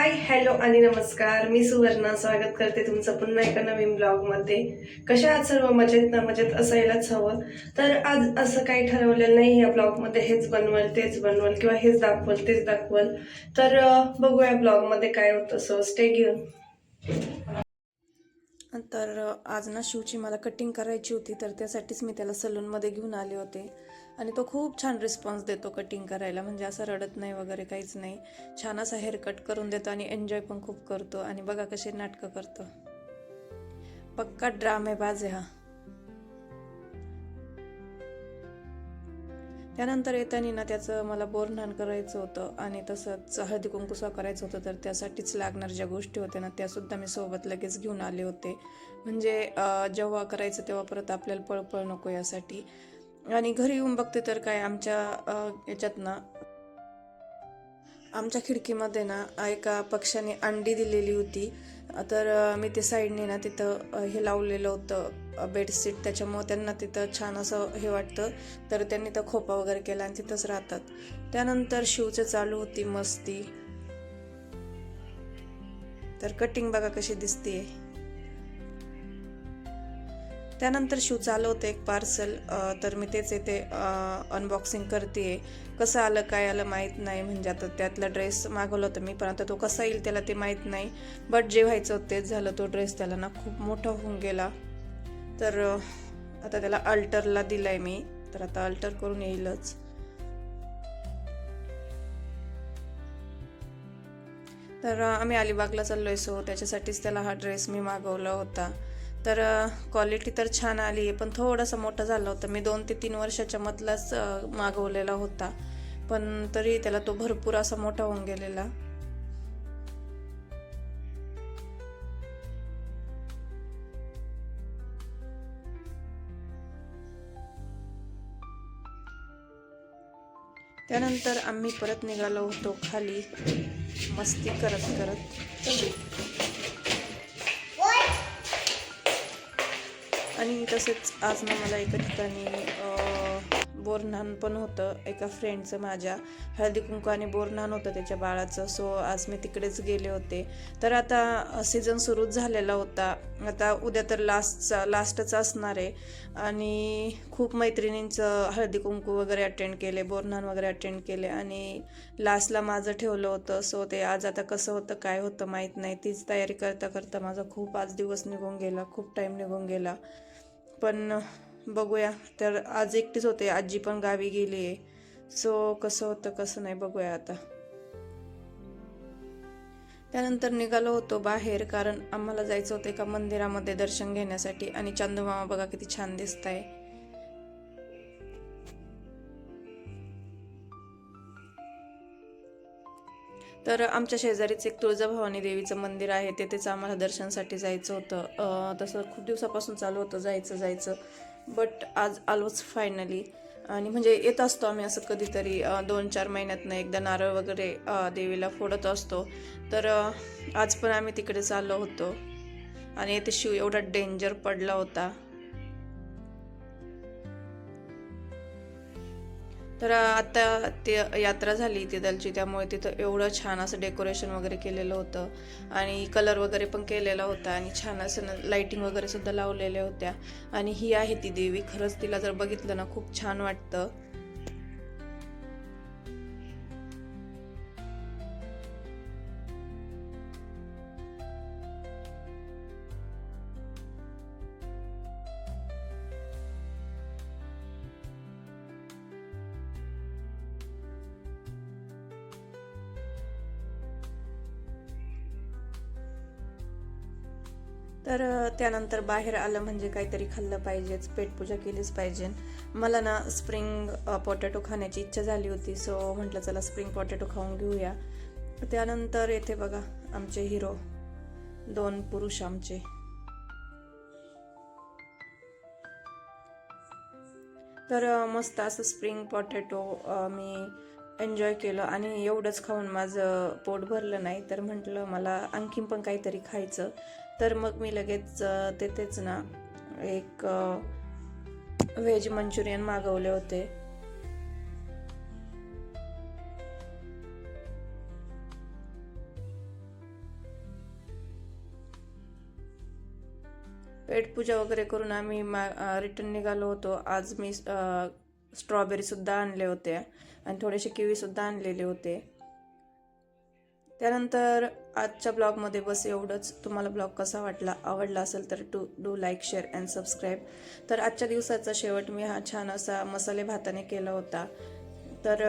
Hi hello आणि नमस्कार. मी सुवर्णा. स्वागत करते तुमचं पुन्हा एका नवीन ब्लॉगमध्ये कशा आहात सर्व? मजेत ना मजेत? असायलाच हवं. तर आज असं काही ठरवलेलं नाही या ब्लॉगमध्ये हेच बनवल तेच बनवल किंवा हेच दाखवल तेच दाखवल. तर बघूया ब्लॉगमध्ये काय होतं. सो स्टे घेऊन तर आज ना शिवची मला कटिंग करायची होती तर त्यासाठीच मी त्याला सलूनमध्ये घेऊन आले होते. आणि तो खूप छान रिस्पॉन्स देतो कटिंग करायला म्हणजे असं रडत नाही वगैरे काहीच नाही. छान असा हेअर कट करून देतो आणि एन्जॉय पण खूप करतो. आणि बघा कसे नाटकं करतो. पक्का ड्रामेबाज आहे हा. त्यानंतर येताना ना त्याचं मला बोरन्हाण करायचं होतं आणि तसंच हळदी कुंकुसा करायचं होतं तर त्यासाठीच लागणार ज्या गोष्टी होत्या ना त्यासुद्धा मी सोबत लगेच घेऊन आले होते. म्हणजे जेव्हा करायचं तेव्हा परत आपल्याला पळपळ नको यासाठी. आणि घरी येऊन बघते तर काय आमच्या याच्यात ना आमच्या खिडकीमध्ये ना एका पक्षाने अंडी दिलेली होती. तर मी ते साईडने ना तिथं हे लावलेलं होतं. बेडशीट त्याच्यामुळं त्यांना तिथं छान असं हे वाटतं. तर त्यांनी तर खोपा वगैरे केला आणि तिथंच राहतात. त्यानंतर शिवचं चालू होती मस्ती. तर कटिंग बघा कशी दिसते त्यानंतर शिव चालवते एक पार्सल तर मी तेच येते अनबॉक्सिंग करते कसं आलं काय आलं माहीत नाही. म्हणजे आता त्यातला ड्रेस मागवला होता मी पण आता तो कसा येईल त्याला ते माहीत नाही. बट जे व्हायचं तेच झालं. तो ड्रेस त्याला ना खूप मोठा होऊन गेला. तर आता त्याला अल्टरला दिलाय मी. तर आता अल्टर करून येईलच. तर आम्ही अलिबागला चाललोय सो त्याच्यासाठीच त्याला हा ड्रेस मी मागवला होता. तर क्वालिटी तर छान आली आहे पण थोडासा मोठा झाला होता. मी दोन ते तीन वर्षाच्या मधलाच मागवलेला होता. पण तरी त्याला तो भरपूर असा मोठा होऊन गेलेला. त्यानंतर आम्ही परत निघालो होतो खाली. मस्ती करत करत. आणि तसेच आज ना मला एका ठिकाणी अं, पण होतं. एका फ्रेंडचं माझ्या हळदी कुंकू आणि बोरन्हाण होतं त्याच्या बाळाचं. सो आज मी तिकडेच गेले होते. तर आता सीझन सुरूच झालेला होता. आता उद्या तर लास्टचा लास्टच असणार आहे. आणि खूप मैत्रिणींचं हळदी कुंकू वगैरे अटेंड केले बोरन्हाण वगैरे अटेंड केले. आणि लास्टला माझं ठेवलं होतं. सो ते आज आता कसं होतं काय होतं माहीत नाही. तीच तयारी करता करता माझा खूप आज दिवस निघून गेला. खूप टाईम निघून गेला. पण बघूया. तर आज एकटीच होते. आजी पण गावी गेली आहे सो कसं होतं कसं नाही बघूया आता. त्यानंतर निघालो होतो बाहेर कारण आम्हाला जायचं होतं एका मंदिरामध्ये दर्शन घेण्यासाठी. आणि चांदूमामा बघा किती छान दिसत आहे तर आमच्या शेजारीच एक तुळजाभवानी देवीचं मंदिर आहे. तेथेच आम्हाला दर्शनासाठी जायचं होतं. तसं खूप दिवसापासून चालू होतं जायचं जायचं. बट आज आलोच फायनली आणि म्हणजे येत असतो आम्ही असं कधीतरी दोन चार महिन्यातनं एकदा नारळ वगैरे देवीला फोडत असतो. तर आज पण आम्ही तिकडे चाललो होतो. आणि येथे शिव एवढा डेंजर पडला होता. तर आता ते यात्रा झाली तिदलची त्यामुळे तिथं एवढं छान असं डेकोरेशन वगैरे केलेलं होतं. आणि कलर वगैरे पण केलेला होता आणि छान असं लाईटिंग वगैरे सुद्धा लावलेल्या होत्या. आणि ही आहे ती देवी खरंच तिला जर बघितलं ना खूप छान वाटतं. तर त्यानंतर बाहेर आलं म्हणजे काहीतरी खाल्लं पाहिजेच पेटपूजा केलीच पाहिजे. मला ना स्प्रिंग पोटॅटो खाण्याची इच्छा झाली होती सो म्हटलं चला स्प्रिंग पोटॅटो खाऊन घेऊया. त्यानंतर येथे बघा आमचे हिरो दोन पुरुष आमचे. तर मस्त असं स्प्रिंग पोटॅटो मी एन्जॉय केलं आणि एवढंच खाऊन माझं पोट भरलं नाही तर म्हटलं मला आणखीन पण काहीतरी खायचं. तर मग मी लगेच तेथेच ना एक व्हेज मंचुरियन मागवले होते. पेटपूजा वगैरे करून आम्ही मा रिटर्न निघालो होतो. आज मी स्ट्रॉबेरीसुद्धा आणले होते आणि थोडेसे किवीसुद्धा आणलेले होते. त्यानंतर आजच्या ब्लॉगमध्ये बस एवढंच. तुम्हाला ब्लॉग कसा वाटला आवडला असेल तर to do like share and subscribe. तर आजच्या दिवसाचा शेवट मी हा छान असा मसाले भाताने केला होता. तर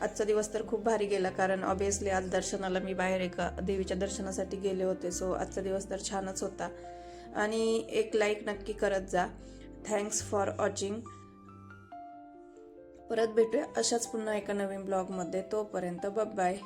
आजचा दिवस तर खूप भारी गेला कारण ऑबियसली आज दर्शनाला मी बाहेर एका देवीच्या दर्शनासाठी गेले होते. सो आजचा दिवस तर छानच होता. आणि एक लाईक नक्की करत जा. थँक्स फॉर वॉचिंग परत भेटूया अशाच पुन्हा एका नवीन ब्लॉगमध्ये. तोपर्यंत बाय